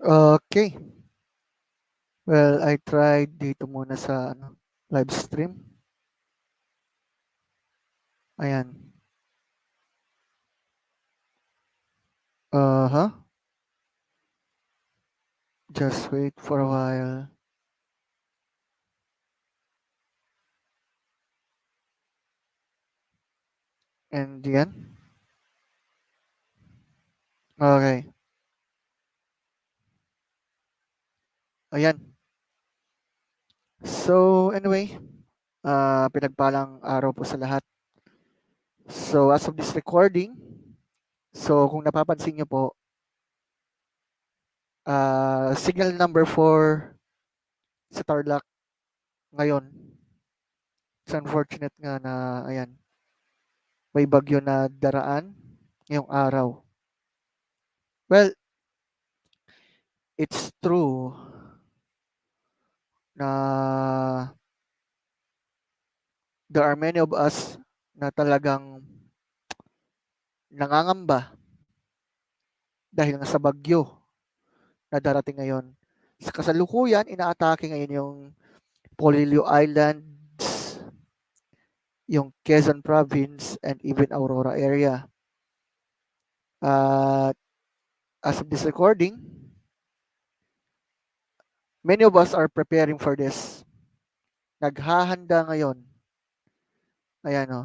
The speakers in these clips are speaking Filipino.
Okay. Well, I tried dito muna sa ano, live stream. Ayan. Uh-huh. Just wait for a while. And yan. Okay. Ayan. So, anyway, uh, pinagpalang araw po sa lahat. So, as of this recording, so kung napapansin nyo po, uh, signal number 4 sa Tarlac ngayon. It's unfortunate nga na, ayan, may bagyo na daraan ngayong araw. Well, it's true na there are many of us na talagang nangangamba dahil nga sa bagyo na darating ngayon. Sa kasalukuyan, inaatake ngayon yung Polillo Islands, yung Quezon Province, and even Aurora area. Uh, as of this recording, many of us are preparing for this. Naghahanda ngayon. Ayan o.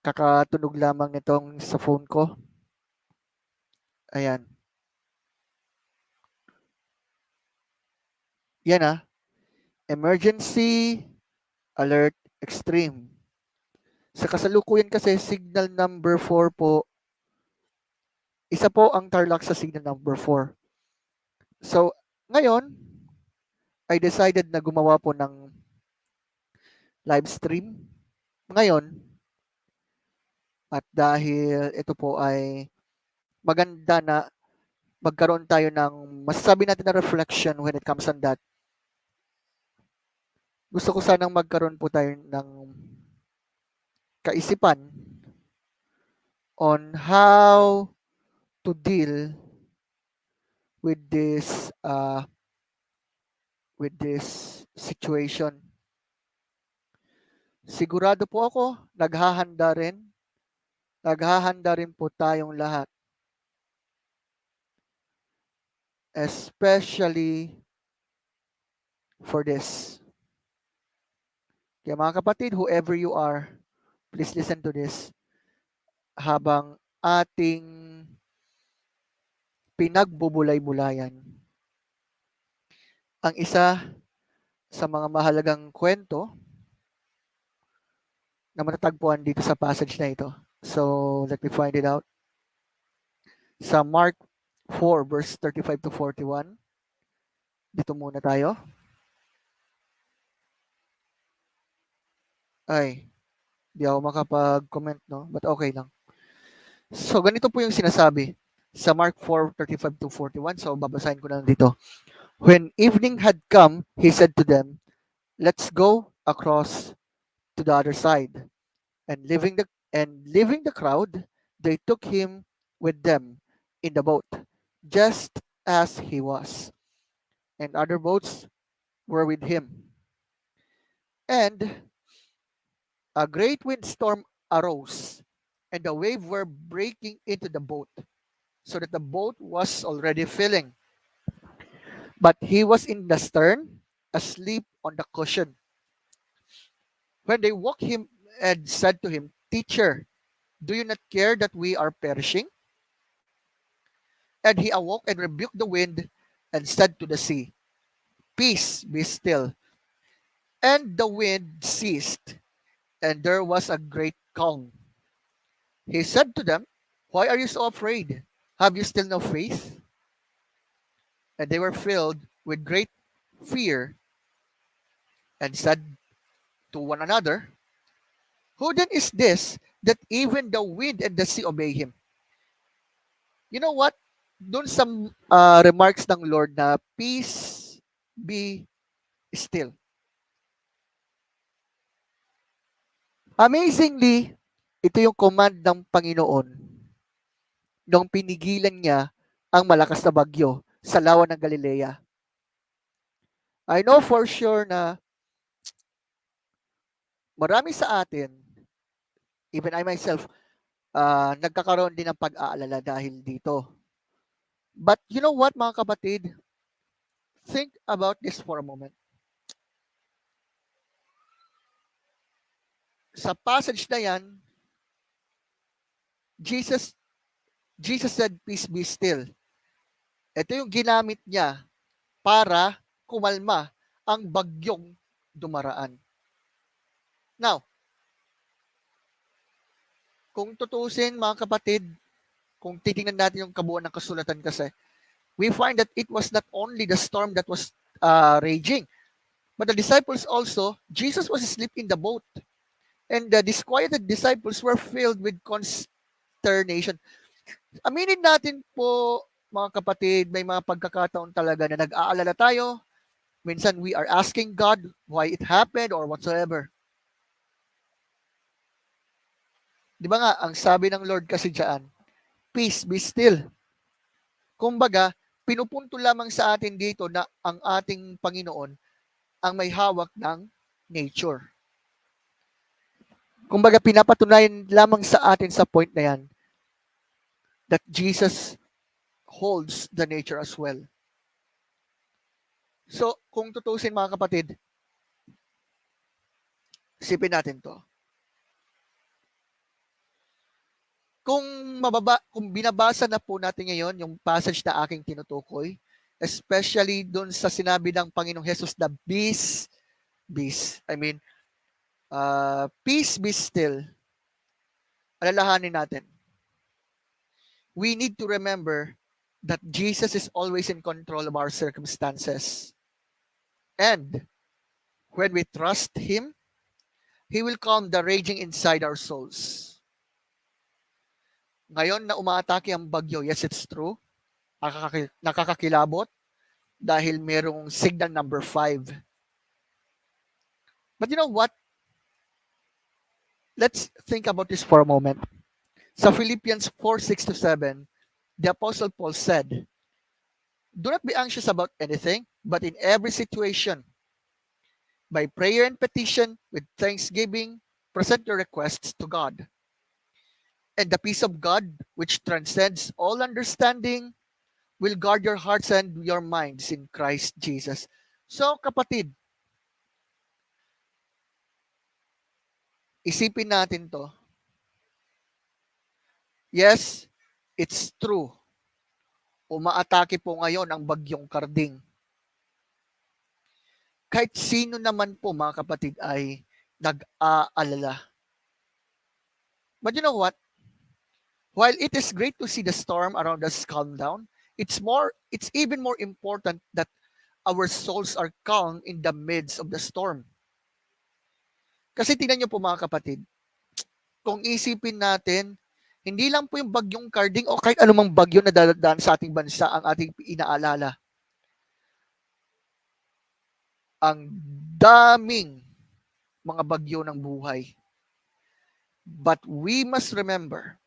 Kakatunog lamang itong sa phone ko. Ayan. Yan ah. Emergency Alert Extreme. Sa kasalukuyan kasi, signal number 4 po, isa po ang Tarlac sa signal number 4. So, ngayon, I decided na gumawa po ng live stream ngayon. At dahil ito po ay maganda na magkaroon tayo ng masasabi natin na reflection when it comes on that. Gusto ko sanang magkaroon po tayo ng kaisipan on how to deal with this uh, with this situation. Sigurado po ako, naghahanda rin. Naghahanda rin po tayong lahat. Especially for this. Kaya mga kapatid, whoever you are, please listen to this habang ating pinagbubulay-bulayan. Ang isa sa mga mahalagang kwento na matatagpuan dito sa passage na ito. So, let me find it out. Sa Mark 4, verse 35 to 41. Dito muna tayo. Ay, di ako makapag-comment, no? But okay lang. So, ganito po yung sinasabi sa Mark 4, 35 to 41. So, babasahin ko na lang dito. When evening had come, he said to them, Let's go across to the other side. And leaving the and leaving the crowd, they took him with them in the boat, just as he was. And other boats were with him. And a great windstorm arose, and the waves were breaking into the boat, so that the boat was already filling. But he was in the stern, asleep on the cushion. When they woke him and said to him, Teacher, do you not care that we are perishing? And he awoke and rebuked the wind and said to the sea, Peace, be still. And the wind ceased, and there was a great calm. He said to them, Why are you so afraid? Have you still no faith? And they were filled with great fear and said to one another, Who then is this that even the wind and the sea obey him? You know what? Doon sa uh, remarks ng Lord na peace be still. Amazingly, ito yung command ng Panginoon nung pinigilan niya ang malakas na bagyo sa lawa ng Galilea. I know for sure na marami sa atin, even I myself, uh, nagkakaroon din ng pag-aalala dahil dito. But you know what mga kapatid? Think about this for a moment. Sa passage na yan, Jesus Jesus said, peace be still. Ito yung ginamit niya para kumalma ang bagyong dumaraan. Now, kung tutusin mga kapatid, kung titingnan natin yung kabuuan ng kasulatan kasi, we find that it was not only the storm that was uh, raging, but the disciples also, Jesus was asleep in the boat. And the disquieted disciples were filled with consternation. Aminin natin po, mga kapatid, may mga pagkakataon talaga na nag-aalala tayo. Minsan we are asking God why it happened or whatsoever. Di ba nga, ang sabi ng Lord kasi dyan, peace be still. Kumbaga, pinupunto lamang sa atin dito na ang ating Panginoon ang may hawak ng nature. Kumbaga, pinapatunayan lamang sa atin sa point na yan that Jesus holds the nature as well. So, kung tutusin mga kapatid, isipin natin to. Kung mababa, kung binabasa na po natin ngayon yung passage na aking tinutukoy, especially doon sa sinabi ng Panginoong Jesus na peace, peace, I mean, uh, peace be still, alalahanin natin. We need to remember that Jesus is always in control of our circumstances. And when we trust Him, He will calm the raging inside our souls. Ngayon na umaatake ang bagyo, yes, it's true. nakakakilabot dahil merong signal number 5. But you know what? Let's think about this for a moment. Sa Philippians 4, 6 to 7, the Apostle Paul said, Do not be anxious about anything, but in every situation, by prayer and petition, with thanksgiving, present your requests to God. And the peace of God, which transcends all understanding, will guard your hearts and your minds in Christ Jesus. So, kapatid, isipin natin to. Yes, it's true. Umaatake po ngayon ang bagyong karding. Kahit sino naman po mga kapatid ay nag-aalala. But you know what? While it is great to see the storm around us calm down, it's more it's even more important that our souls are calm in the midst of the storm. Kasi tingnan niyo po mga kapatid, kung isipin natin, hindi lang po yung bagyong carding o kahit anumang bagyo na dadaan sa ating bansa ang ating inaalala. Ang daming mga bagyo ng buhay. But we must remember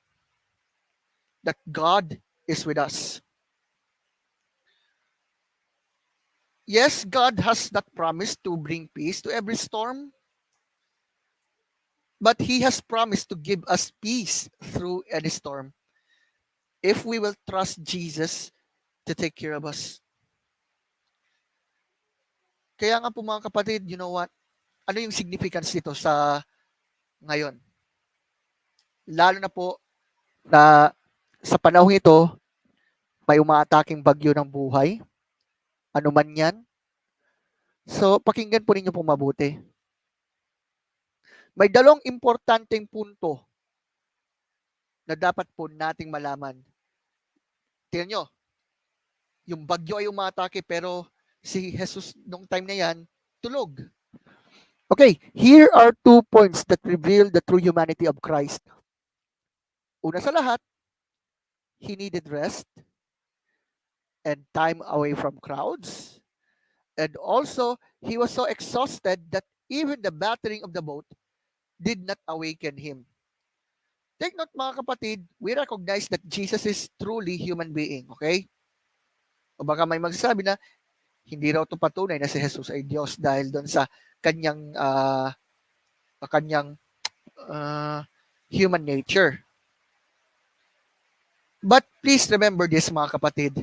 that God is with us. Yes, God has that promise to bring peace to every storm, but He has promised to give us peace through any storm if we will trust Jesus to take care of us. Kaya nga po mga kapatid, you know what? Ano yung significance nito sa ngayon? Lalo na po na sa panahon ito, may umaataking bagyo ng buhay. Ano man yan. So, pakinggan po ninyo pong mabuti. May dalawang importanteng punto na dapat po nating malaman. Tingnan nyo, yung bagyo ay umatake pero si Jesus nung time na yan, tulog. Okay, here are two points that reveal the true humanity of Christ. Una sa lahat, he needed rest and time away from crowds. And also, he was so exhausted that even the battering of the boat did not awaken him. Take note mga kapatid, we recognize that Jesus is truly human being, okay? O baka may magsasabi na hindi raw to patunay na si Jesus ay Diyos dahil doon sa kanyang uh, kanyang uh, human nature. But please remember this mga kapatid.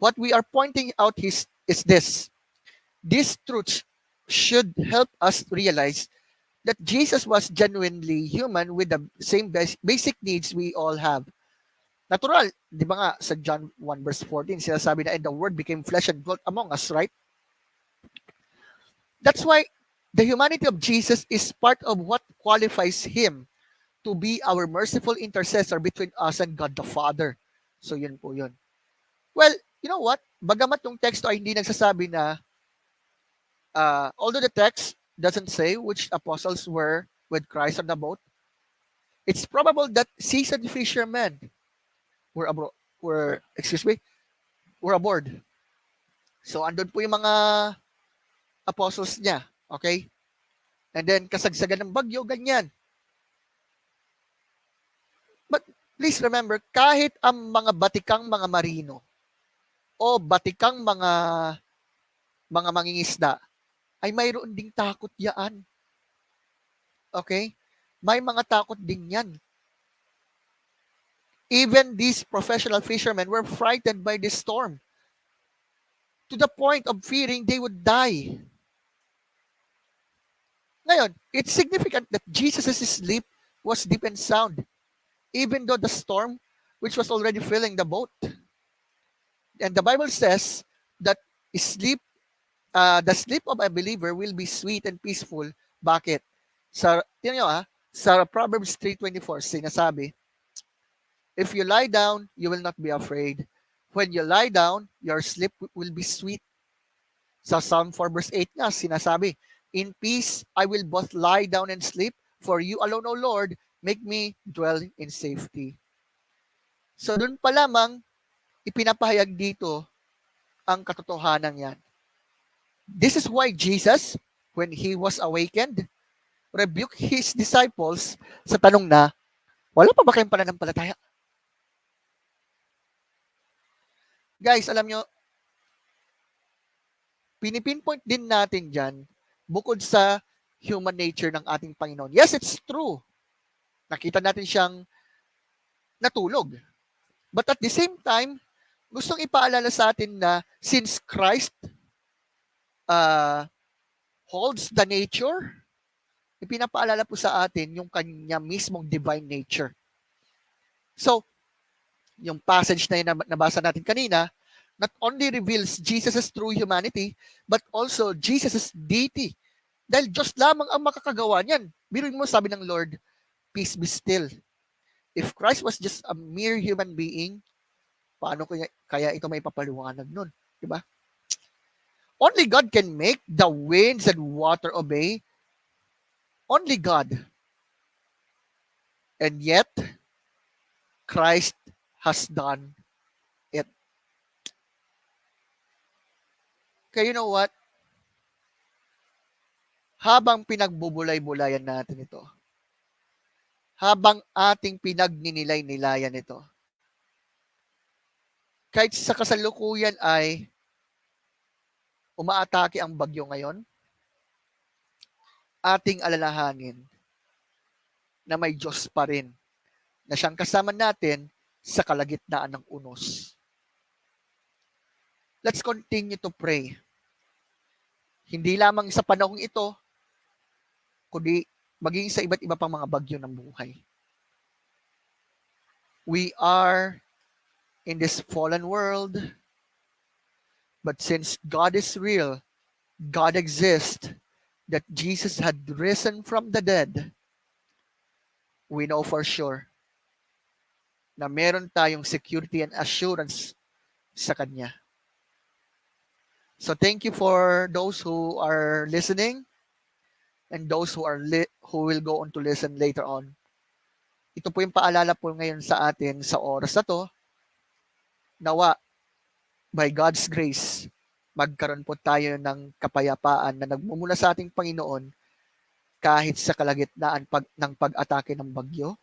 What we are pointing out is, is this. This truth should help us realize that Jesus was genuinely human with the same basic needs we all have. Natural, di ba nga sa John 1 verse 14, sinasabi na, and the word became flesh and dwelt among us, right? That's why the humanity of Jesus is part of what qualifies him to be our merciful intercessor between us and God the Father. So yun po yun. Well, you know what? Bagamat yung texto ay hindi nagsasabi na uh, although the text doesn't say which apostles were with Christ on the boat, it's probable that seasoned fishermen were abroad, were excuse me, were aboard. So andun po yung mga apostles niya, okay? And then kasagsagan ng bagyo, ganyan. please remember, kahit ang mga batikang mga marino o batikang mga mga mangingisda ay mayroon ding takot yaan. Okay? May mga takot din yan. Even these professional fishermen were frightened by this storm to the point of fearing they would die. Ngayon, it's significant that Jesus' sleep was deep and sound even though the storm, which was already filling the boat. And the Bible says that sleep, uh, the sleep of a believer will be sweet and peaceful. Bakit? Sa, tingnan nyo ah, sa Proverbs 3.24, sinasabi, If you lie down, you will not be afraid. When you lie down, your sleep will be sweet. Sa Psalm 4 verse 8 nga, sinasabi, In peace I will both lie down and sleep, for you alone, O Lord, make me dwell in safety. So doon pa lamang, ipinapahayag dito ang katotohanan yan. This is why Jesus, when he was awakened, rebuked his disciples sa tanong na, wala pa ba kayong pananampalataya? Guys, alam nyo, pinipinpoint din natin dyan, bukod sa human nature ng ating Panginoon. Yes, it's true nakita natin siyang natulog. But at the same time, gustong ipaalala sa atin na since Christ uh, holds the nature, ipinapaalala po sa atin yung kanya mismong divine nature. So, yung passage na yun na nabasa natin kanina, not only reveals Jesus' true humanity, but also Jesus' deity. Dahil Diyos lamang ang makakagawa niyan. Biruin mo, sabi ng Lord, peace be still. If Christ was just a mere human being, paano kaya, kaya ito may papaliwanag nun? Diba? Only God can make the winds and water obey. Only God. And yet, Christ has done it. Kaya you know what? Habang pinagbubulay-bulayan natin ito, habang ating pinagninilay-nilayan ito. Kahit sa kasalukuyan ay umaatake ang bagyo ngayon, ating alalahanin na may Diyos pa rin na siyang kasama natin sa kalagitnaan ng unos. Let's continue to pray. Hindi lamang sa panahong ito, kundi maging sa iba't iba pang mga bagyo ng buhay. We are in this fallen world, but since God is real, God exists, that Jesus had risen from the dead, we know for sure na meron tayong security and assurance sa Kanya. So thank you for those who are listening and those who are li- who will go on to listen later on. Ito po yung paalala po ngayon sa atin sa oras na to. Nawa, by God's grace, magkaroon po tayo ng kapayapaan na nagmumula sa ating Panginoon kahit sa kalagitnaan pag, ng pag-atake ng bagyo.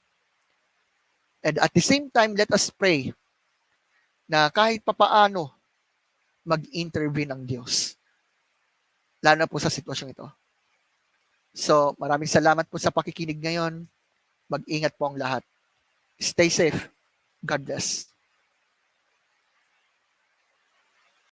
And at the same time, let us pray na kahit papaano mag-intervene ang Diyos. Lalo na po sa sitwasyong ito. So, maraming salamat po sa pakikinig ngayon. Mag-ingat po ang lahat. Stay safe. God bless.